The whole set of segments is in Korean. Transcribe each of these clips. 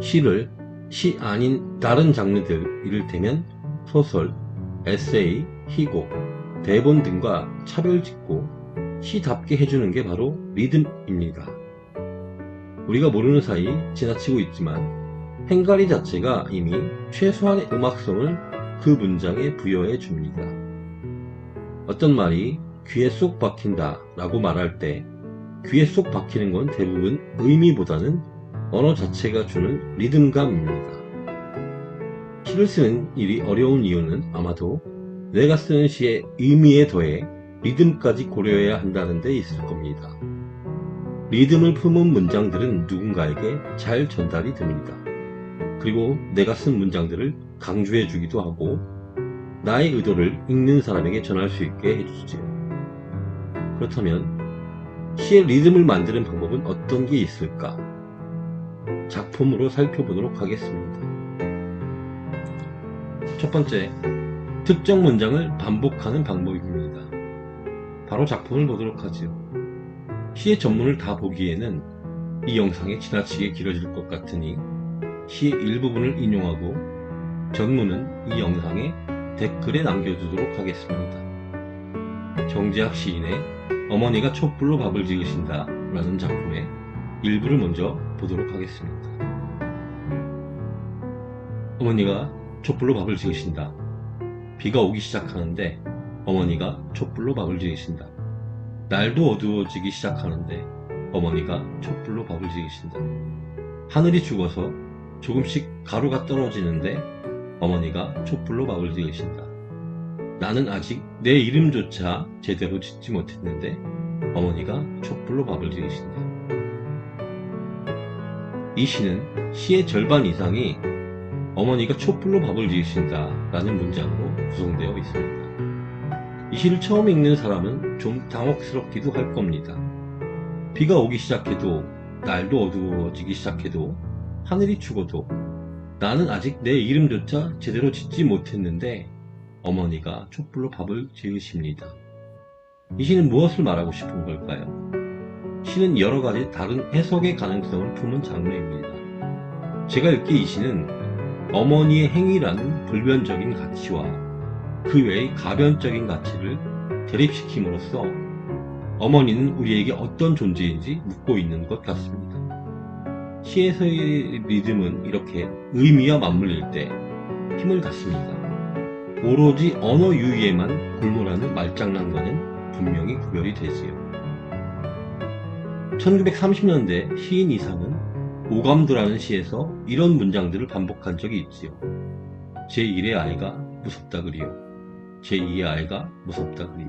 시를 시 아닌 다른 장르들 이를테면 소설, 에세이, 희곡, 대본 등과 차별짓고 시답게 해주는 게 바로 리듬입니다. 우리가 모르는 사이 지나치고 있지만 행가리 자체가 이미 최소한의 음악성을 그 문장에 부여해 줍니다. 어떤 말이 귀에 쏙 박힌다 라고 말할 때 귀에 쏙 박히는 건 대부분 의미보다는 언어 자체가 주는 리듬감입니다. 시를 쓰는 일이 어려운 이유는 아마도 내가 쓰는 시의 의미에 더해 리듬까지 고려해야 한다는 데 있을 겁니다. 리듬을 품은 문장들은 누군가에게 잘 전달이 됩니다. 그리고 내가 쓴 문장들을 강조해 주기도 하고 나의 의도를 읽는 사람에게 전할 수 있게 해주지요. 그렇다면 시의 리듬을 만드는 방법은 어떤 게 있을까? 작품으로 살펴보도록 하겠습니다. 첫 번째, 특정 문장을 반복하는 방법입니다. 바로 작품을 보도록 하지요. 시의 전문을 다 보기에는 이 영상이 지나치게 길어질 것 같으니 시의 일부분을 인용하고 전문은 이 영상에 댓글에 남겨두도록 하겠습니다. 정재학 시인의 어머니가 촛불로 밥을 지으신다 라는 작품의 일부를 먼저 보도록 하겠습니다. 어머니가 촛불로 밥을 지으신다. 비가 오기 시작하는데 어머니가 촛불로 밥을 지으신다. 날도 어두워지기 시작하는데 어머니가 촛불로 밥을 지으신다. 하늘이 죽어서 조금씩 가루가 떨어지는데 어머니가 촛불로 밥을 지으신다. 나는 아직 내 이름조차 제대로 짓지 못했는데 어머니가 촛불로 밥을 지으신다. 이 시는 시의 절반 이상이 어머니가 촛불로 밥을 지으신다 라는 문장으로 구성되어 있습니다. 이 시를 처음 읽는 사람은 좀 당혹스럽기도 할 겁니다. 비가 오기 시작해도 날도 어두워지기 시작해도 하늘이 죽어도 나는 아직 내 이름조차 제대로 짓지 못했는데 어머니가 촛불로 밥을 지으십니다. 이 시는 무엇을 말하고 싶은 걸까요? 시는 여러 가지 다른 해석의 가능성을 품은 장르입니다. 제가 읽기 이 시는 어머니의 행위라는 불변적인 가치와 그 외의 가변적인 가치를 대립시킴으로써 어머니는 우리에게 어떤 존재인지 묻고 있는 것 같습니다. 시에서의 리듬은 이렇게 의미와 맞물릴 때 힘을 갖습니다. 오로지 언어 유희에만 골몰하는 말장난과는 분명히 구별이 되지요. 1930년대 시인 이상은 오감도라는 시에서 이런 문장들을 반복한 적이 있지요. 제1의 아이가 무섭다 그리요. 제2의 아이가 무섭다 그리요.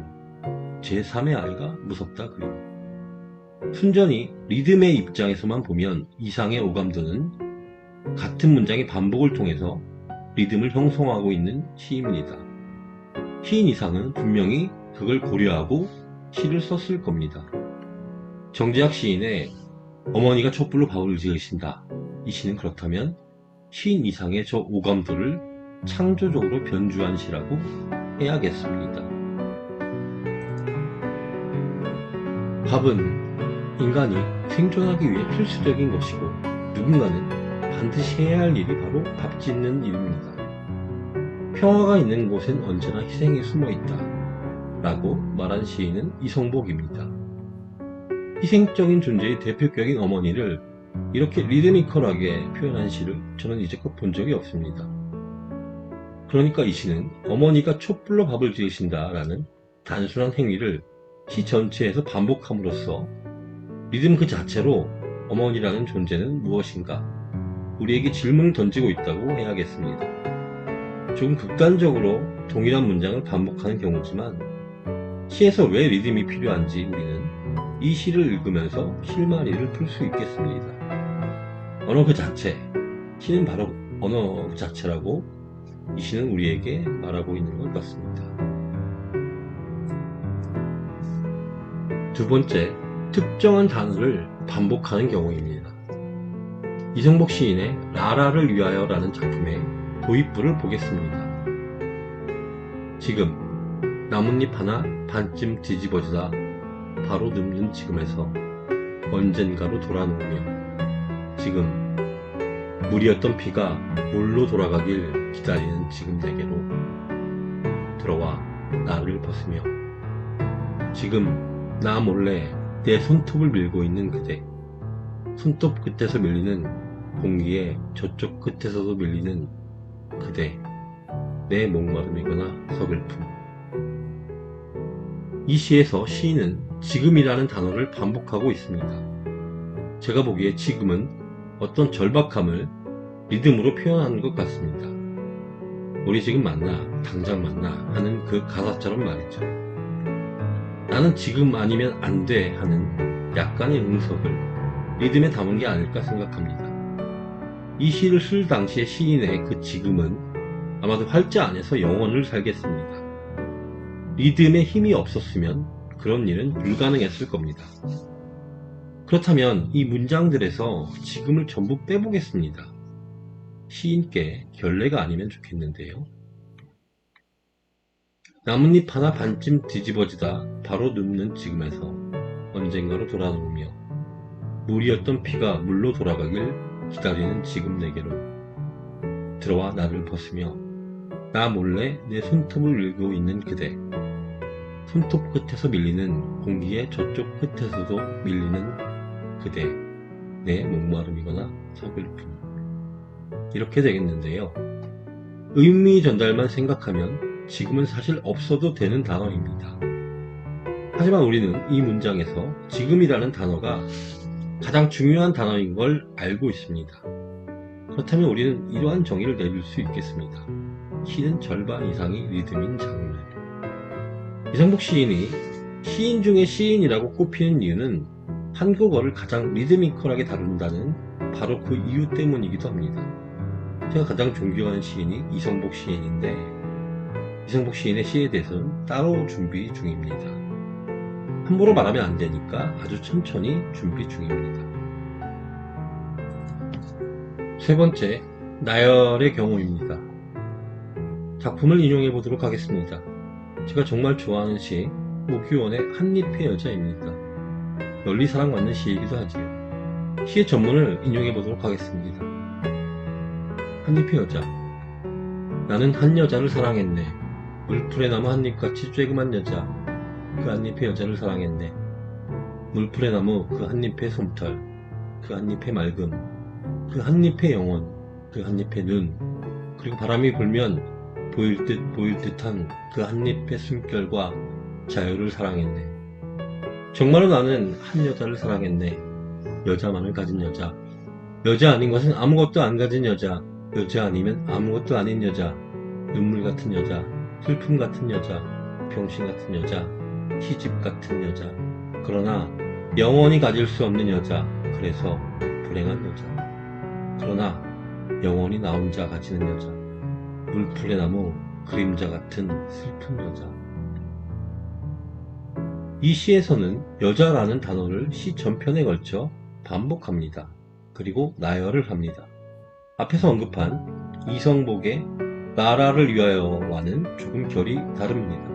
제3의 아이가 무섭다 그리요. 순전히 리듬의 입장에서만 보면 이상의 오감도는 같은 문장의 반복을 통해서 리듬을 형성하고 있는 시입니다. 시인 이상은 분명히 그걸 고려하고 시를 썼을 겁니다. 정재학 시인의 어머니가 촛불로 밥을 지으신다. 이 시는 그렇다면 시인 이상의 저 오감도를 창조적으로 변주한 시라고 해야겠습니다. 밥은 인간이 생존하기 위해 필수적인 것이고 누군가는 반드시 해야 할 일이 바로 밥 짓는 일입니다. 평화가 있는 곳엔 언제나 희생이 숨어 있다. 라고 말한 시인은 이성복입니다. 희생적인 존재의 대표격인 어머니를 이렇게 리드미컬하게 표현한 시를 저는 이제껏 본 적이 없습니다. 그러니까 이 시는 어머니가 촛불로 밥을 지으신다라는 단순한 행위를 시 전체에서 반복함으로써 리듬 그 자체로 어머니라는 존재는 무엇인가 우리에게 질문을 던지고 있다고 해야겠습니다. 조금 극단적으로 동일한 문장을 반복하는 경우지만 시에서 왜 리듬이 필요한지 우리는 이 시를 읽으면서 실마리를 풀 수 있겠습니다. 언어 그 자체, 시는 바로 언어 그 자체라고 이 시는 우리에게 말하고 있는 것 같습니다. 두 번째, 특정한 단어를 반복하는 경우입니다. 이성복 시인의 라라를 위하여라는 작품의 도입부를 보겠습니다. 지금 나뭇잎 하나 반쯤 뒤집어지다 바로 눕는 지금에서 언젠가로 돌아놓으며 지금 물이었던 피가 물로 돌아가길 기다리는 지금 내게로 들어와 나를 벗으며 지금 나 몰래 내 손톱을 밀고 있는 그대 손톱 끝에서 밀리는 공기의 저쪽 끝에서도 밀리는 그대 내 목마름이거나 서글픔 이 시에서 시인은 지금이라는 단어를 반복하고 있습니다. 제가 보기에 지금은 어떤 절박함을 리듬으로 표현하는 것 같습니다. 우리 지금 만나, 당장 만나 하는 그 가사처럼 말이죠. 나는 지금 아니면 안 돼 하는 약간의 응석을 리듬에 담은 게 아닐까 생각합니다. 이 시를 쓸 당시의 시인의 그 지금은 아마도 활자 안에서 영원을 살겠습니다. 리듬에 힘이 없었으면 그런 일은 불가능했을 겁니다. 그렇다면 이 문장들에서 지금을 전부 빼보겠습니다. 시인께 결례가 아니면 좋겠는데요. 나뭇잎 하나 반쯤 뒤집어지다 바로 눕는 지금에서 언젠가로 돌아오며 물이었던 피가 물로 돌아가길 기다리는 지금 내게로 들어와 나를 벗으며 나 몰래 내 손톱을 밀고 있는 그대 손톱 끝에서 밀리는 공기의 저쪽 끝에서도 밀리는 그대 내 목마름이거나 서글픔 이렇게 되겠는데요. 의미 전달만 생각하면 지금은 사실 없어도 되는 단어입니다. 하지만 우리는 이 문장에서 지금이라는 단어가 가장 중요한 단어인 걸 알고 있습니다. 그렇다면 우리는 이러한 정의를 내릴 수 있겠습니다. 시는 절반 이상이 리듬인 장르. 이상복 시인이 시인 중에 시인이라고 꼽히는 이유는 한국어를 가장 리드미컬하게 다룬다는 바로 그 이유 때문이기도 합니다. 제가 가장 존경하는 시인이 이성복 시인인데 이성복 시인의 시에 대해서는 따로 준비 중입니다. 함부로 말하면 안 되니까 아주 천천히 준비 중입니다. 세 번째, 나열의 경우입니다. 작품을 인용해 보도록 하겠습니다. 제가 정말 좋아하는 시, 무규원의 한입의 여자입니다. 널리 사랑받는 시이기도 하지요. 시의 전문을 인용해 보도록 하겠습니다. 한입의 여자. 나는 한 여자를 사랑했네. 물풀에 나무 한입같이 쬐그만 여자. 그 한입의 여자를 사랑했네. 물풀에 나무 그 한입의 솜털. 그 한입의 맑음. 그 한입의 영혼. 그 한입의 눈. 그리고 바람이 불면 보일 듯 보일 듯한 그 한입의 숨결과 자유를 사랑했네. 정말로 나는 한 여자를 사랑했네. 여자만을 가진 여자. 여자 아닌 것은 아무것도 안 가진 여자. 여자 아니면 아무것도 아닌 여자. 눈물 같은 여자. 슬픔 같은 여자. 병신 같은 여자. 희집 같은 여자. 그러나 영원히 가질 수 없는 여자. 그래서 불행한 여자. 그러나 영원히 나 혼자 가지는 여자. 물풀의 나무 그림자 같은 슬픈 여자. 이 시에서는 여자라는 단어를 시 전편에 걸쳐 반복합니다. 그리고 나열을 합니다. 앞에서 언급한 이성복의 나라를 위하여와는 조금 결이 다릅니다.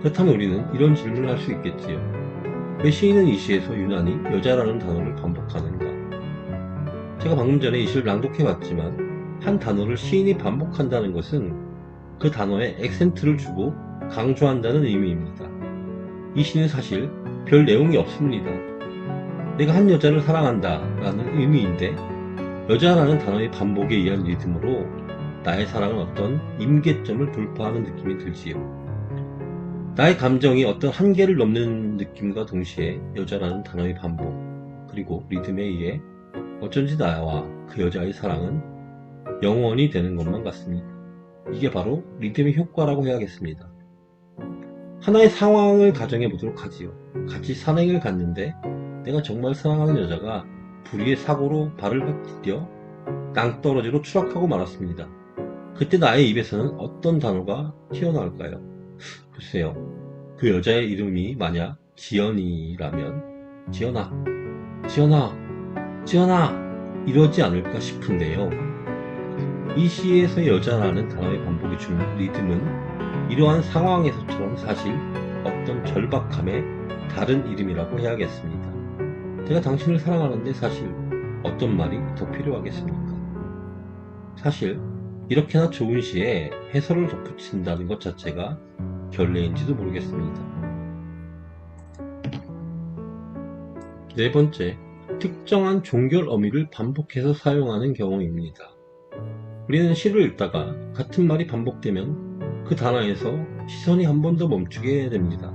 그렇다면 우리는 이런 질문을 할 수 있겠지요. 왜 시인은 이 시에서 유난히 여자라는 단어를 반복하는가? 제가 방금 전에 이 시를 낭독해 봤지만 한 단어를 시인이 반복한다는 것은 그 단어에 액센트를 주고 강조한다는 의미입니다. 이 시는 사실 별 내용이 없습니다. 내가 한 여자를 사랑한다 라는 의미인데 여자라는 단어의 반복에 의한 리듬으로 나의 사랑은 어떤 임계점을 돌파하는 느낌이 들지요. 나의 감정이 어떤 한계를 넘는 느낌과 동시에 여자라는 단어의 반복 그리고 리듬에 의해 어쩐지 나와 그 여자의 사랑은 영원히 되는 것만 같습니다. 이게 바로 리듬의 효과라고 해야겠습니다. 하나의 상황을 가정해 보도록 하지요. 같이 산행을 갔는데 내가 정말 사랑하는 여자가 불의의 사고로 발을 디뎌 땅떨어지로 추락하고 말았습니다. 그때 나의 입에서는 어떤 단어가 튀어나올까요? 글쎄요. 그 여자의 이름이 만약 지연이라면 지연아, 지연아, 지연아 이러지 않을까 싶은데요. 이 시에서 여자라는 단어의 반복이 주는 리듬은 이러한 상황에서처럼 사실 어떤 절박함의 다른 이름이라고 해야겠습니다. 제가 당신을 사랑하는데 사실 어떤 말이 더 필요하겠습니까? 사실 이렇게나 좋은 시에 해설을 덧붙인다는 것 자체가 결례인지도 모르겠습니다. 네 번째, 특정한 종결 어미를 반복해서 사용하는 경우입니다. 우리는 시를 읽다가 같은 말이 반복되면 그 단어에서 시선이 한 번 더 멈추게 됩니다.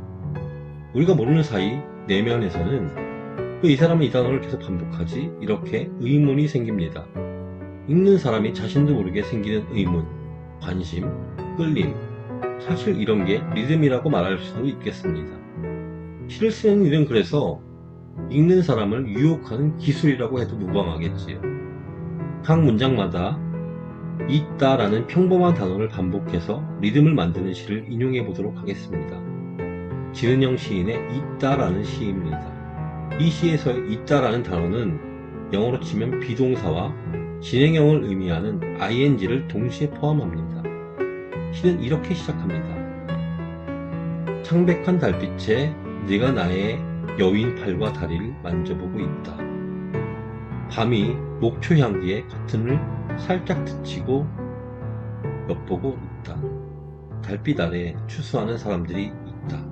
우리가 모르는 사이 내면에서는 왜 이 사람은 이 단어를 계속 반복하지? 이렇게 의문이 생깁니다. 읽는 사람이 자신도 모르게 생기는 의문, 관심, 끌림, 사실 이런 게 리듬이라고 말할 수도 있겠습니다. 시를 쓰는 일은 그래서 읽는 사람을 유혹하는 기술이라고 해도 무방하겠지요. 각 문장마다 있다라는 평범한 단어를 반복해서 리듬을 만드는 시를 인용해 보도록 하겠습니다. 지은영 시인의 있다라는 시입니다. 이 시에서의 있다라는 단어는 영어로 치면 비동사와 진행형을 의미하는 ing를 동시에 포함합니다. 시는 이렇게 시작합니다. 창백한 달빛에 네가 나의 여윈 팔과 다리를 만져보고 있다. 밤이 목초 향기에 커튼을 살짝 스치고 엿보고 있다. 달빛 아래 추수하는 사람들이 있다.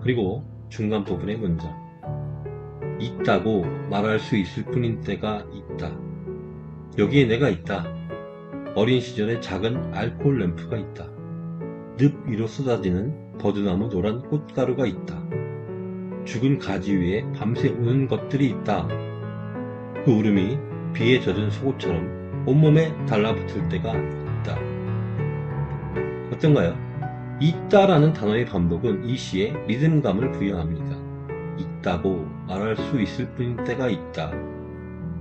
그리고 중간 부분의 문장. 있다고 말할 수 있을 뿐인 때가 있다. 여기에 내가 있다. 어린 시절에 작은 알코올 램프가 있다. 늪 위로 쏟아지는 버드나무 노란 꽃가루가 있다. 죽은 가지 위에 밤새 우는 것들이 있다. 그 울음이 비에 젖은 속옷처럼 온몸에 달라붙을 때가 있다. 어떤가요? 있다라는 단어의 반복은 이 시에 리듬감을 부여합니다. 있다고 말할 수 있을 뿐인 때가 있다.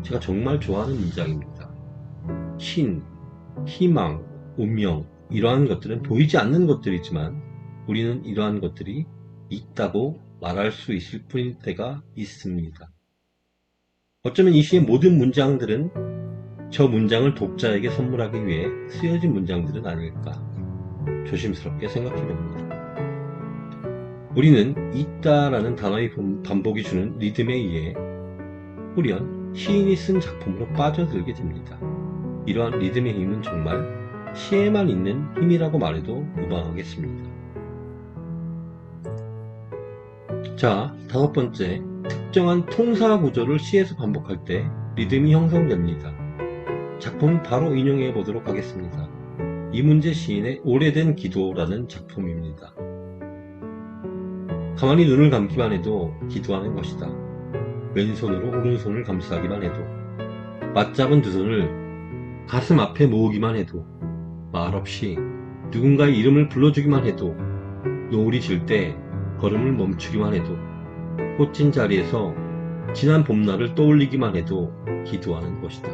제가 정말 좋아하는 문장입니다. 신, 희망, 운명, 이러한 것들은 보이지 않는 것들이지만 우리는 이러한 것들이 있다고 말할 수 있을 뿐인 때가 있습니다. 어쩌면 이 시의 모든 문장들은 저 문장을 독자에게 선물하기 위해 쓰여진 문장들은 아닐까 조심스럽게 생각해 봅니다. 우리는 있다라는 단어의 반복이 주는 리듬에 의해 후련 시인이 쓴 작품으로 빠져들게 됩니다. 이러한 리듬의 힘은 정말 시에만 있는 힘이라고 말해도 무방하겠습니다. 자, 다섯 번째, 특정한 통사 구조를 시에서 반복할 때 리듬이 형성됩니다. 작품 바로 인용해 보도록 하겠습니다. 이문재 시인의 오래된 기도라는 작품입니다. 가만히 눈을 감기만 해도 기도하는 것이다. 왼손으로 오른손을 감싸기만 해도 맞잡은 두 손을 가슴 앞에 모으기만 해도 말없이 누군가의 이름을 불러주기만 해도 노을이 질 때 걸음을 멈추기만 해도 꽃진 자리에서 지난 봄날을 떠올리기만 해도 기도하는 것이다.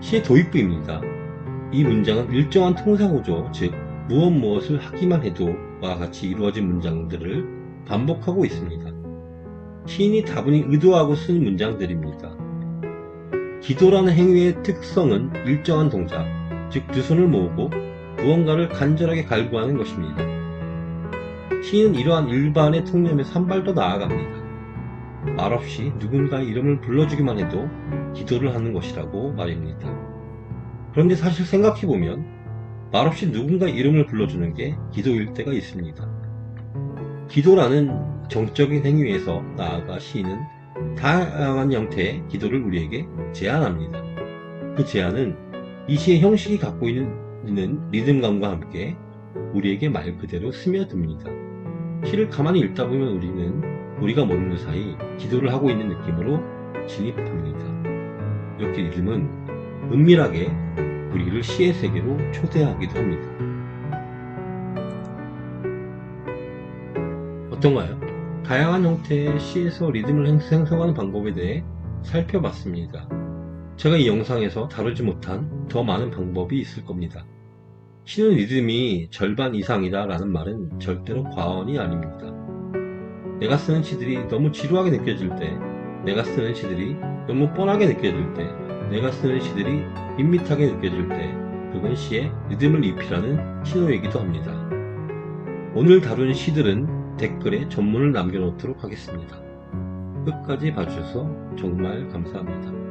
시의 도입부입니다. 이 문장은 일정한 통사구조, 즉 무엇 무엇을 하기만 해도와 같이 이루어진 문장들을 반복하고 있습니다. 시인이 다분히 의도하고 쓴 문장들입니다. 기도라는 행위의 특성은 일정한 동작, 즉 두 손을 모으고 무언가를 간절하게 갈구하는 것입니다. 시인은 이러한 일반의 통념에서 한 발 더 나아갑니다. 말없이 누군가의 이름을 불러주기만 해도 기도를 하는 것이라고 말입니다. 그런데 사실 생각해보면 말없이 누군가의 이름을 불러주는 게 기도일 때가 있습니다. 기도라는 정적인 행위에서 나아가 시인은 다양한 형태의 기도를 우리에게 제안합니다. 그 제안은 이 시의 형식이 갖고 있는, 있는 리듬감과 함께 우리에게 말 그대로 스며듭니다. 시를 가만히 읽다 보면 우리는 우리가 모르는 사이 기도를 하고 있는 느낌으로 진입합니다. 이렇게 리듬은 은밀하게 우리를 시의 세계로 초대하기도 합니다. 어떤가요? 다양한 형태의 시에서 리듬을 생성하는 방법에 대해 살펴봤습니다. 제가 이 영상에서 다루지 못한 더 많은 방법이 있을 겁니다. 시는 리듬이 절반 이상이다 라는 말은 절대로 과언이 아닙니다. 내가 쓰는 시들이 너무 지루하게 느껴질 때, 내가 쓰는 시들이 너무 뻔하게 느껴질 때, 내가 쓰는 시들이 밋밋하게 느껴질 때, 그건 시에 리듬을 입히라는 신호이기도 합니다. 오늘 다룬 시들은 댓글에 전문을 남겨놓도록 하겠습니다. 끝까지 봐주셔서 정말 감사합니다.